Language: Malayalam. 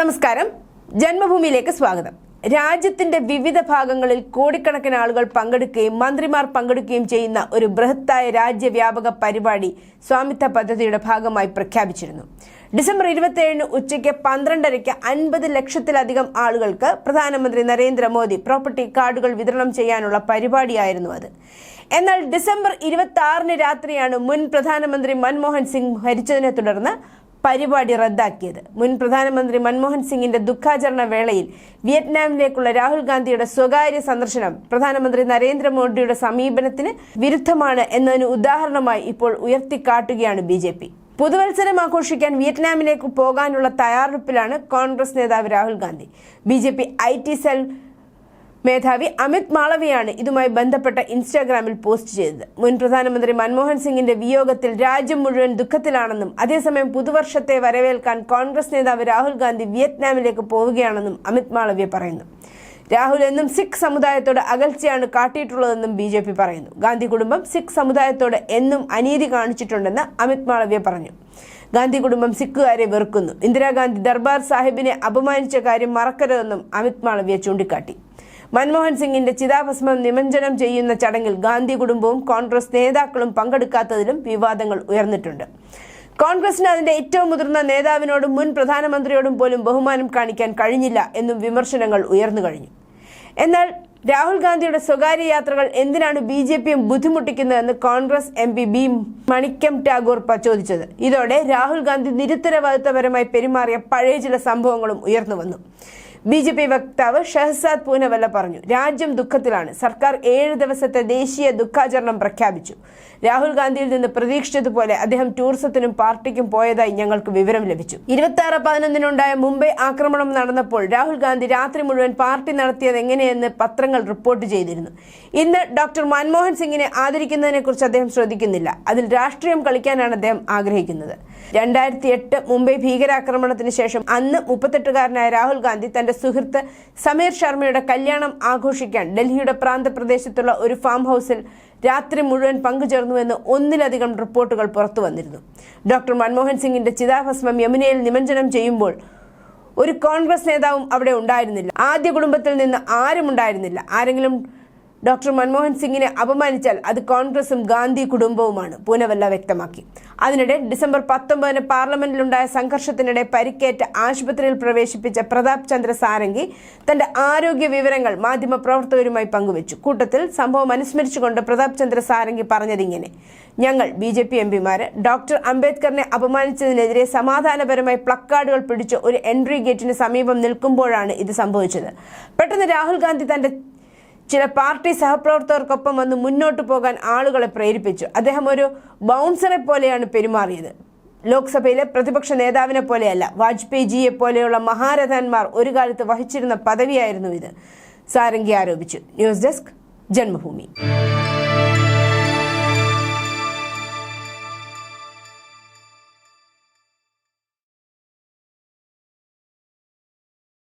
നമസ്കാരം. ജന്മഭൂമിയിലേക്ക് സ്വാഗതം. രാജ്യത്തിന്റെ വിവിധ ഭാഗങ്ങളിൽ കോടിക്കണക്കിന് ആളുകൾ പങ്കെടുക്കുകയും മന്ത്രിമാർ പങ്കെടുക്കുകയും ചെയ്യുന്ന ഒരു ബൃഹത്തായ രാജ്യവ്യാപക പരിപാടി സ്വാമിത്വ പദ്ധതിയുടെ ഭാഗമായി പ്രഖ്യാപിച്ചിരുന്നു. ഡിസംബർ ഇരുപത്തിയേഴിന് ഉച്ചയ്ക്ക് പന്ത്രണ്ടരയ്ക്ക് അൻപത് ലക്ഷത്തിലധികം ആളുകൾക്ക് പ്രധാനമന്ത്രി നരേന്ദ്രമോദി പ്രോപ്പർട്ടി കാർഡുകൾ വിതരണം ചെയ്യാനുള്ള പരിപാടിയായിരുന്നു അത്. എന്നാൽ ഡിസംബർ ഇരുപത്തി ആറിന് രാത്രിയാണ് മുൻ പ്രധാനമന്ത്രി മൻമോഹൻ സിംഗ് മരിച്ചതിനെ തുടർന്ന് പരിപാടി റദ്ദാക്കിയത്. മുൻ പ്രധാനമന്ത്രി മൻമോഹൻ സിംഗിന്റെ ദുഃഖാചരണ വേളയിൽ വിയറ്റ്നാമിലേക്കുള്ള രാഹുൽ ഗാന്ധിയുടെ സ്വകാര്യ സന്ദർശനം പ്രധാനമന്ത്രി നരേന്ദ്രമോദിയുടെ സമീപനത്തിന് വിരുദ്ധമാണ് എന്നതിന് ഉദാഹരണമായി ഇപ്പോൾ ഉയർത്തിക്കാട്ടുകയാണ് ബി ജെ പി. പുതുവത്സരം ആഘോഷിക്കാൻ വിയറ്റ്നാമിലേക്ക് പോകാനുള്ള തയ്യാറെടുപ്പിലാണ് കോൺഗ്രസ് നേതാവ് Rahul Gandhi. B J P I T cell മേധാവി അമിത് മാളവിയാണ് ഇതുമായി ബന്ധപ്പെട്ട ഇൻസ്റ്റാഗ്രാമിൽ പോസ്റ്റ് ചെയ്തത്. മുൻ പ്രധാനമന്ത്രി മൻമോഹൻ സിംഗിന്റെ വിയോഗത്തിൽ രാജ്യം മുഴുവൻ ദുഃഖത്തിലാണെന്നും അതേസമയം പുതുവർഷത്തെ വരവേൽക്കാൻ കോൺഗ്രസ് നേതാവ് രാഹുൽ ഗാന്ധി വിയറ്റ്നാമിലേക്ക് പോവുകയാണെന്നും അമിത് മാളവ്യ പറയുന്നു. രാഹുൽ എന്നും സിഖ് സമുദായത്തോട് അകൽച്ചയാണ് കാട്ടിയിട്ടുള്ളതെന്നും ബി ജെ പി പറയുന്നു. ഗാന്ധി കുടുംബം സിഖ് സമുദായത്തോട് എന്നും അനീതി കാണിച്ചിട്ടുണ്ടെന്ന് അമിത് മാളവ്യ പറഞ്ഞു. ഗാന്ധി കുടുംബം സിഖുകാരെ വെറുക്കുന്നു. ഇന്ദിരാഗാന്ധി ദർബാർ സാഹിബിനെ അപമാനിച്ച കാര്യം മറക്കരുതെന്നും അമിത് മാളവ്യ ചൂണ്ടിക്കാട്ടി. മൻമോഹൻ സിംഗിന്റെ ചിതാഭസ്മം നിമഞ്ജനം ചെയ്യുന്ന ചടങ്ങിൽ ഗാന്ധി കുടുംബവും കോൺഗ്രസ് നേതാക്കളും പങ്കെടുക്കാത്തതിലും വിവാദങ്ങൾ ഉയർന്നിട്ടുണ്ട്. കോൺഗ്രസിന് അതിന്റെ ഏറ്റവും മുതിർന്ന നേതാവിനോടും മുൻ പ്രധാനമന്ത്രിയോടും പോലും ബഹുമാനം കാണിക്കാൻ കഴിഞ്ഞില്ല എന്നും വിമർശനങ്ങൾ ഉയർന്നു കഴിഞ്ഞു. എന്നാൽ രാഹുൽ ഗാന്ധിയുടെ സ്വകാര്യ യാത്രകൾ എന്തിനാണ് ബി ജെ പിയും ബുദ്ധിമുട്ടിക്കുന്നതെന്ന് Congress M P B Manickam Tagore ചോദിച്ചത്. ഇതോടെ രാഹുൽ ഗാന്ധി നിരുത്തരവാദിത്തപരമായി പെരുമാറിയ പഴയ ചില സംഭവങ്ങളും ഉയർന്നു വന്നു. ബി ജെ പി വക്താവ് ഷഹസാദ് പൂനവല്ല പറഞ്ഞു രാജ്യം ദുഃഖത്തിലാണ്. സർക്കാർ ഏഴ് ദിവസത്തെ ദേശീയ ദുഃഖാചരണം പ്രഖ്യാപിച്ചു. രാഹുൽ ഗാന്ധിയിൽ നിന്ന് പ്രതീക്ഷിച്ചതുപോലെ അദ്ദേഹം ടൂറിസത്തിനും പാർട്ടിക്കും പോയതായി ഞങ്ങൾക്ക് വിവരം ലഭിച്ചു. ഇരുപത്തി ആറ് പതിനൊന്നിനുണ്ടായ മുംബൈ ആക്രമണം നടന്നപ്പോൾ രാഹുൽ ഗാന്ധി രാത്രി മുഴുവൻ പാർട്ടി നടത്തിയത് എങ്ങനെയെന്ന് പത്രങ്ങൾ റിപ്പോർട്ട് ചെയ്തിരുന്നു. ഇന്ന് ഡോക്ടർ മൻമോഹൻ സിംഗിനെ ആദരിക്കുന്നതിനെ കുറിച്ച് അദ്ദേഹം ശ്രദ്ധിക്കുന്നില്ല. അതിൽ രാഷ്ട്രീയം കളിക്കാനാണ് അദ്ദേഹം ആഗ്രഹിക്കുന്നത്. രണ്ടായിരത്തി എട്ട് മുംബൈ ഭീകരാക്രമണത്തിന് ശേഷം അന്ന് മുപ്പത്തെട്ടുകാരനായ രാഹുൽ ഗാന്ധി തന്റെ സുഹൃത്ത് സമീർ ശർമ്മയുടെ കല്യാണം ആഘോഷിക്കാൻ ഡൽഹിയുടെ പ്രാന്തപ്രദേശത്തുള്ള ഒരു ഫാം ഹൗസിൽ രാത്രി മുഴുവൻ പങ്കുചേർന്നുവെന്ന് ഒന്നിലധികം റിപ്പോർട്ടുകൾ പുറത്തു വന്നിരുന്നു. ഡോക്ടർ മൻമോഹൻ സിംഗിന്റെ ചിതാഭസ്മം യമുനയിൽ നിമഞ്ജനം ചെയ്യുമ്പോൾ ഒരു കോൺഗ്രസ് നേതാവും അവിടെ ഉണ്ടായിരുന്നില്ല. ആദ്യ കുടുംബത്തിൽ നിന്ന് ആരും ഉണ്ടായിരുന്നില്ല. ആരെങ്കിലും ഡോക്ടർ മൻമോഹൻ സിംഗിനെ അപമാനിച്ചാൽ അത് കോൺഗ്രസും ഗാന്ധി കുടുംബവുമാണ് പൂനവല്ല വ്യക്തമാക്കി. അതിനിടെ ഡിസംബർ പത്തൊമ്പതിന് പാർലമെന്റിലുണ്ടായ സംഘർഷത്തിനിടെ പരിക്കേറ്റ് ആശുപത്രിയിൽ പ്രവേശിപ്പിച്ച പ്രതാപ് ചന്ദ്ര സാരംഗി തന്റെ ആരോഗ്യ വിവരങ്ങൾ മാധ്യമ പ്രവർത്തകരുമായി പങ്കുവച്ചു. കൂട്ടത്തിൽ സംഭവം അനുസ്മരിച്ചുകൊണ്ട് പ്രതാപ് ചന്ദ്ര സാരംഗി പറഞ്ഞതിങ്ങനെ ഞങ്ങൾ ബി ജെ പി എംപിമാര് ഡോക്ടർ അംബേദ്കറിനെ അപമാനിച്ചതിനെതിരെ സമാധാനപരമായി പ്ലക്കാർഡുകൾ പിടിച്ച് ഒരു എൻട്രി ഗേറ്റിന് സമീപം നിൽക്കുമ്പോഴാണ് ഇത് സംഭവിച്ചത്. പെട്ടെന്ന് രാഹുൽ ഗാന്ധി തന്റെ ചില പാർട്ടി സഹപ്രവർത്തകർക്കൊപ്പം വന്ന് മുന്നോട്ട് പോകാൻ ആളുകളെ പ്രേരിപ്പിച്ചു. അദ്ദേഹം ഒരു ബൗൺസറെ പോലെയാണ് പെരുമാറിയത്. ലോക്സഭയിലെ പ്രതിപക്ഷ നേതാവിനെ പോലെയല്ല വാജ്പേയിജിയെ പോലെയുള്ള മഹാരഥന്മാർ ഒരു കാലത്ത് വഹിച്ചിരുന്ന പദവിയായിരുന്നു ഇത്. സാരംഗി ആരോപിച്ചു. News desk Janmabhumi.